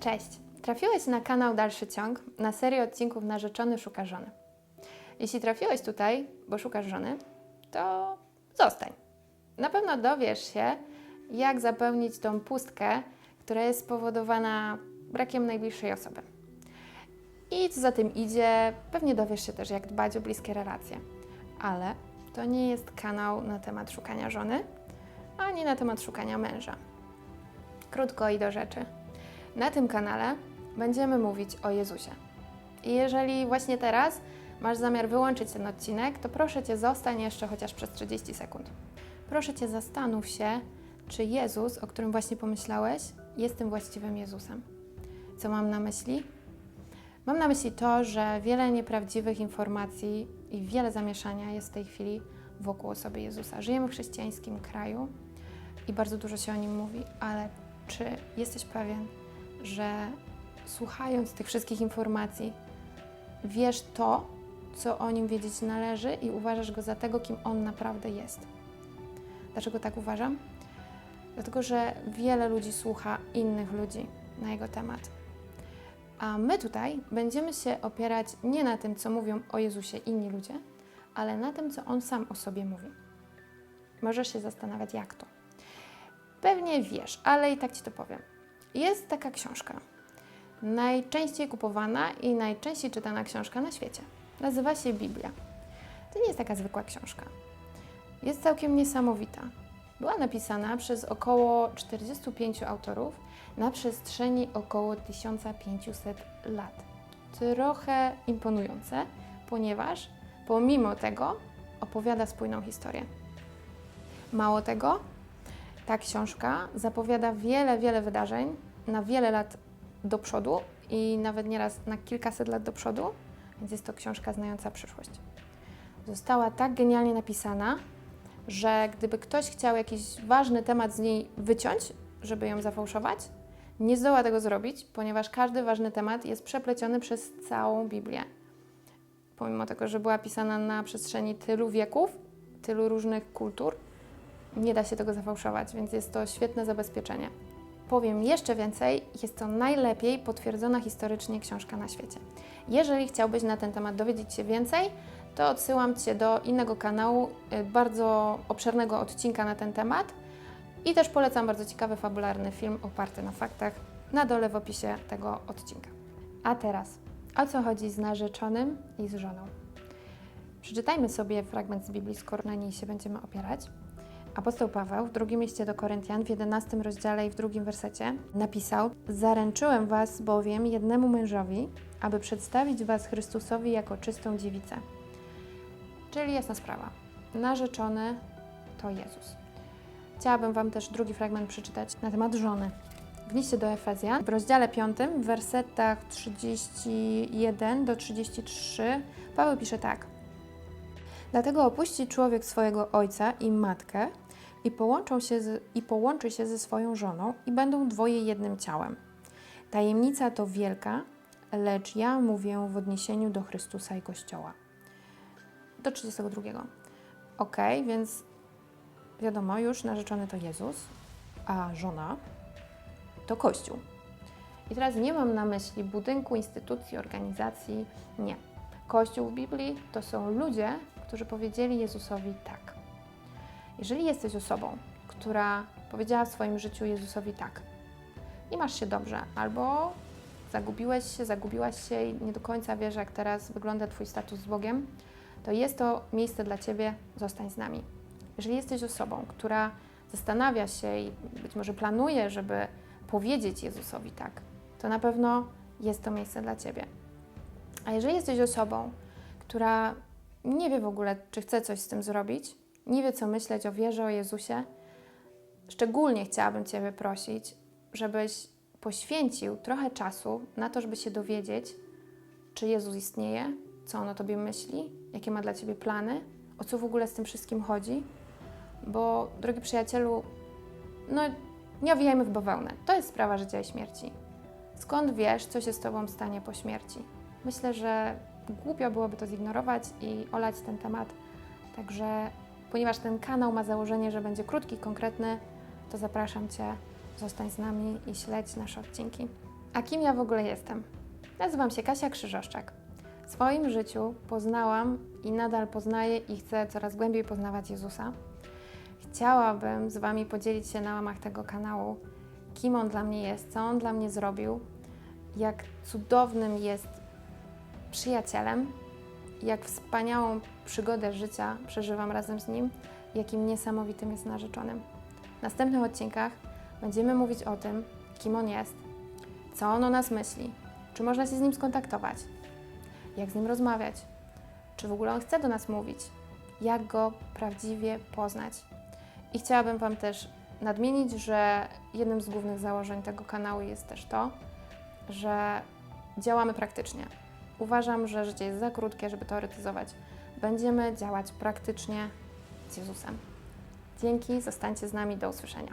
Cześć! Trafiłeś na kanał Dalszy Ciąg na serię odcinków Narzeczony szuka żony. Jeśli trafiłeś tutaj, bo szukasz żony, to zostań. Na pewno dowiesz się, jak zapełnić tą pustkę, która jest spowodowana brakiem najbliższej osoby. I co za tym idzie, pewnie dowiesz się też, jak dbać o bliskie relacje. Ale to nie jest kanał na temat szukania żony, ani na temat szukania męża. Krótko i do rzeczy. Na tym kanale będziemy mówić o Jezusie. I jeżeli właśnie teraz masz zamiar wyłączyć ten odcinek, to proszę Cię zostań jeszcze chociaż przez 30 sekund. Proszę Cię zastanów się, czy Jezus, o którym właśnie pomyślałeś, jest tym właściwym Jezusem. Co mam na myśli? Mam na myśli to, że wiele nieprawdziwych informacji i wiele zamieszania jest w tej chwili wokół osoby Jezusa. Żyjemy w chrześcijańskim kraju i bardzo dużo się o nim mówi, ale czy jesteś pewien, że słuchając tych wszystkich informacji, wiesz to, co o nim wiedzieć należy i uważasz go za tego, kim on naprawdę jest? Dlaczego tak uważam? Dlatego, że wiele ludzi słucha innych ludzi na jego temat. A my tutaj będziemy się opierać nie na tym, co mówią o Jezusie inni ludzie, ale na tym, co on sam o sobie mówi. Możesz się zastanawiać, jak to. Pewnie wiesz, ale i tak ci to powiem. Jest taka książka. Najczęściej kupowana i najczęściej czytana książka na świecie. Nazywa się Biblia. To nie jest taka zwykła książka. Jest całkiem niesamowita. Była napisana przez około 45 autorów na przestrzeni około 1500 lat. Trochę imponujące, ponieważ pomimo tego opowiada spójną historię. Mało tego, ta książka zapowiada wiele, wiele wydarzeń na wiele lat do przodu i nawet nieraz na kilkaset lat do przodu, więc jest to książka znająca przyszłość. Została tak genialnie napisana, że gdyby ktoś chciał jakiś ważny temat z niej wyciąć, żeby ją zafałszować, nie zdoła tego zrobić, ponieważ każdy ważny temat jest przepleciony przez całą Biblię. Pomimo tego, że była pisana na przestrzeni tylu wieków, tylu różnych kultur, nie da się tego zafałszować, więc jest to świetne zabezpieczenie. Powiem jeszcze więcej, jest to najlepiej potwierdzona historycznie książka na świecie. Jeżeli chciałbyś na ten temat dowiedzieć się więcej, to odsyłam Cię do innego kanału, y, bardzo obszernego odcinka na ten temat i też polecam bardzo ciekawy, fabularny film oparty na faktach na dole w opisie tego odcinka. A teraz, o co chodzi z narzeczonym i z żoną? Przeczytajmy sobie fragment z Biblii, skoro na niej się będziemy opierać. Apostoł Paweł w drugim liście do Koryntian w 11 rozdziale i w drugim wersecie napisał: Zaręczyłem was bowiem jednemu mężowi, aby przedstawić was Chrystusowi jako czystą dziewicę. Czyli jasna sprawa. Narzeczony to Jezus. Chciałabym wam też drugi fragment przeczytać na temat żony. W liście do Efezjan w rozdziale 5, w wersetach 31 do 33 Paweł pisze tak: Dlatego opuści człowiek swojego ojca i matkę i, połączą się z, i połączy się ze swoją żoną i będą dwoje jednym ciałem. Tajemnica to wielka, lecz ja mówię w odniesieniu do Chrystusa i Kościoła. Do 32. Ok, więc wiadomo już, narzeczony to Jezus, a żona to Kościół. I teraz nie mam na myśli budynku, instytucji, organizacji, nie. Kościół w Biblii to są ludzie, którzy powiedzieli Jezusowi tak. Jeżeli jesteś osobą, która powiedziała w swoim życiu Jezusowi tak i masz się dobrze, albo zagubiłeś się, zagubiłaś się i nie do końca wiesz, jak teraz wygląda Twój status z Bogiem, to jest to miejsce dla Ciebie, zostań z nami. Jeżeli jesteś osobą, która zastanawia się i być może planuje, żeby powiedzieć Jezusowi tak, to na pewno jest to miejsce dla Ciebie. A jeżeli jesteś osobą, która nie wie w ogóle, czy chce coś z tym zrobić, nie wie, co myśleć o wierze, o Jezusie, szczególnie chciałabym Ciebie prosić, żebyś poświęcił trochę czasu na to, żeby się dowiedzieć, czy Jezus istnieje, co On o Tobie myśli, jakie ma dla Ciebie plany, o co w ogóle z tym wszystkim chodzi. Bo, drogi przyjacielu, no nie owijajmy w bawełnę. To jest sprawa życia i śmierci. Skąd wiesz, co się z Tobą stanie po śmierci? Myślę, że głupio byłoby to zignorować i olać ten temat. Także, ponieważ ten kanał ma założenie, że będzie krótki, konkretny, to zapraszam Cię, zostań z nami i śledź nasze odcinki. A kim ja w ogóle jestem? Nazywam się Kasia Krzyżoszczak. W swoim życiu poznałam i nadal poznaję i chcę coraz głębiej poznawać Jezusa. Chciałabym z Wami podzielić się na łamach tego kanału, kim On dla mnie jest, co On dla mnie zrobił, jak cudownym jest przyjacielem, jak wspaniałą przygodę życia przeżywam razem z Nim, jakim niesamowitym jest narzeczonym. W następnych odcinkach będziemy mówić o tym, kim On jest, co On o nas myśli, czy można się z Nim skontaktować, jak z Nim rozmawiać, czy w ogóle On chce do nas mówić, jak Go prawdziwie poznać. I chciałabym Wam też nadmienić, że jednym z głównych założeń tego kanału jest też to, że działamy praktycznie. Uważam, że życie jest za krótkie, żeby teoretyzować. Będziemy działać praktycznie z Jezusem. Dzięki, zostańcie z nami, do usłyszenia.